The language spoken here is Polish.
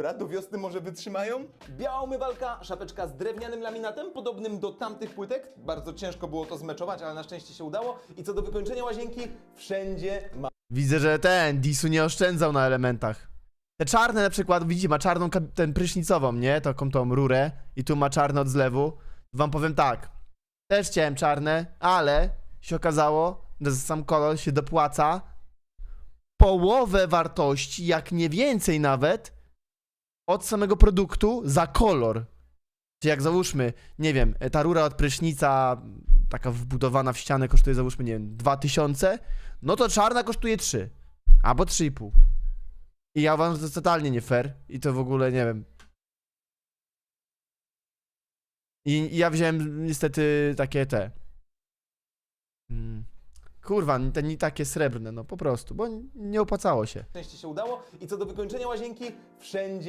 Dobra, do wiosny może wytrzymają? Biała umywalka, szapeczka z drewnianym laminatem, podobnym do tamtych płytek. Bardzo ciężko było to zmeczować, ale na szczęście się udało. I co do wykończenia łazienki, wszędzie ma Widzę, że ten Disu nie oszczędzał na elementach. Te czarne na przykład, widzicie, ma czarną ten prysznicową, nie? Taką tą rurę i tu ma czarne od zlewu. Wam powiem tak, też chciałem czarne, ale się okazało, że za sam kolor się dopłaca połowę wartości, jak nie więcej nawet, od samego produktu za kolor. Czyli jak załóżmy, nie wiem, ta rura od prysznica, taka wbudowana w ścianę kosztuje załóżmy, nie wiem, 2000, no to czarna kosztuje 3. Albo 3,5. I ja uważam, że to jest totalnie nie fair. I to w ogóle nie wiem. I, i ja wziąłem niestety takie te. Mm, kurwa, te nie takie srebrne, no po prostu, bo nie opłacało się. szczęście się udało. I co do wykończenia łazienki, wszędzie